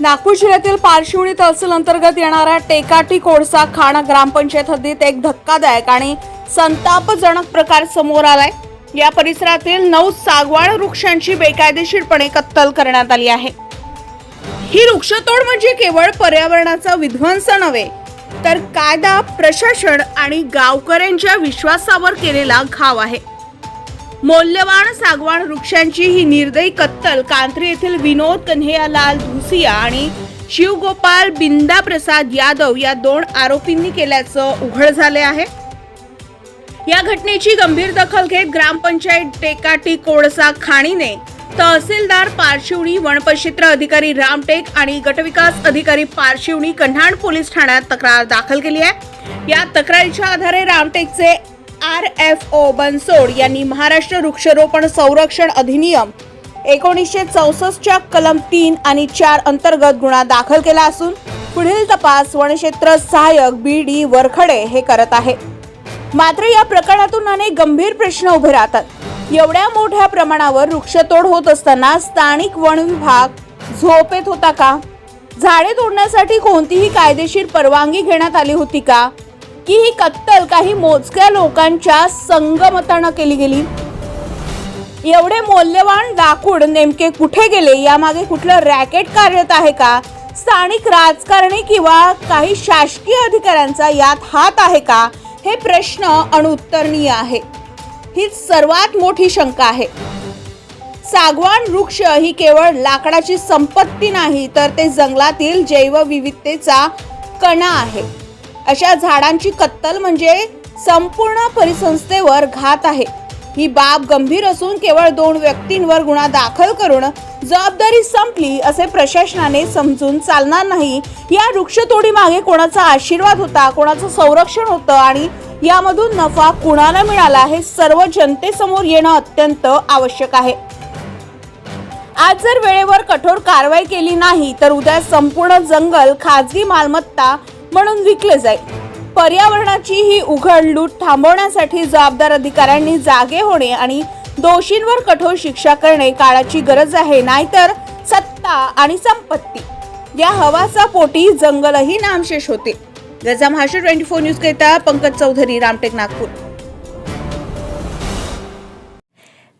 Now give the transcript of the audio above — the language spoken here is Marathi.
नागपूर जिल्ह्यातील पारशिवणी तहसील अंतर्गत येणाऱ्या टेकाटी कोळसा खाण ग्रामपंचायत हद्दीत एक धक्कादायक आणि संतापजनक प्रकार समोर आलाय. या परिसरातील नऊ सागवाळ वृक्षांची बेकायदेशीरपणे कत्तल करण्यात आली आहे. ही वृक्षतोड म्हणजे केवळ पर्यावरणाचा विध्वंस नव्हे तर कायदा प्रशासन आणि गावकऱ्यांच्या विश्वासावर केलेला घाव आहे. मौल्यवान सागवान वृक्षांची ही निर्दयी कत्तल कांत्री येथील विनोद कन्हैयालाल धुसिया आणि शिवगोपाल बिंदा प्रसाद यादव या दोन आरोपींनी केल्याचं उघड झाले आहे. या घटनेची गंभीर दखल घेत ग्रामपंचायत टेकाटी कोळसा खाणीने तहसीलदार पारशिवणी वनपक्षेत्र अधिकारी रामटेक आणि गटविकास अधिकारी पारशिवणी कन्हाण पोलीस ठाण्यात तक्रार दाखल केली आहे. या तक्रारीच्या आधारे रामटेकचे आर एफ ओ बनसोड यांनी महाराष्ट्र वृक्षारोपण संरक्षण अधिनियम एकोणीसशे चौसष्टच्या कलम तीन आणि चार अंतर्गत गुन्हा दाखल केला असून पुढील तपास वनक्षेत्र सहाय्यक बी डी वरखडे हे करत आहे. मात्र या प्रकरणातून अनेक गंभीर प्रश्न उभे राहतात. एवढ्या मोठ्या प्रमाणावर वृक्षतोड होत असताना स्थानिक वन विभाग झोपेत होता का? झाडे तोडण्यासाठी कोणतीही कायदेशीर परवानगी घेण्यात आली होती का? की ही कत्तल काही मोजक्या लोकांच्या संगमतानं केली गेली. एवढे मौल्यवान लाकूड नेमके कुठे गेले? यामागे कुठलं रॅकेट कार्यरत आहे का? स्थानिक राजकारणी किंवा काही शासकीय अधिकाऱ्यांचा यात हात आहे का? हे प्रश्न अनुत्तरणीय आहे. ही सर्वात मोठी शंका आहे. सागवान वृक्ष ही केवळ लाकडाची संपत्ती नाही तर ते जंगलातील जैवविविधतेचा कणा आहे. अशा झाडांची कत्तल म्हणजे संपूर्ण परिसंस्थेवर घात आहे. ही बाब गंभीर असून केवळ दोन व्यक्तींवर गुन्हा दाखल करून जबाबदारी संपली असे प्रशासनाने समजून चालणार नाही. या वृक्षतोडी मागे कोणाचा आशीर्वाद होता कोणाचं संरक्षण होतं आणि यामधून नफा कुणाला मिळाला हे सर्व जनतेसमोर येणं अत्यंत आवश्यक आहे. आज जर वेळेवर कठोर कारवाई केली नाही तर उद्या संपूर्ण जंगल खाजगी मालमत्ता म्हणून विकले जाईल. पर्यावरणाची ही उघड लूट थांबवण्यासाठी जबाबदार अधिकाऱ्यांनी जागे होणे आणि दोषींवर कठोर शिक्षा करणे काळाची गरज आहे. नाहीतर सत्ता आणि संपत्ती या हवाचा पोटी जंगलही नामशेष होते गजा महाराष्ट्र ट्वेंटी फोर न्यूज करिता पंकज चौधरी रामटेक नागपूर.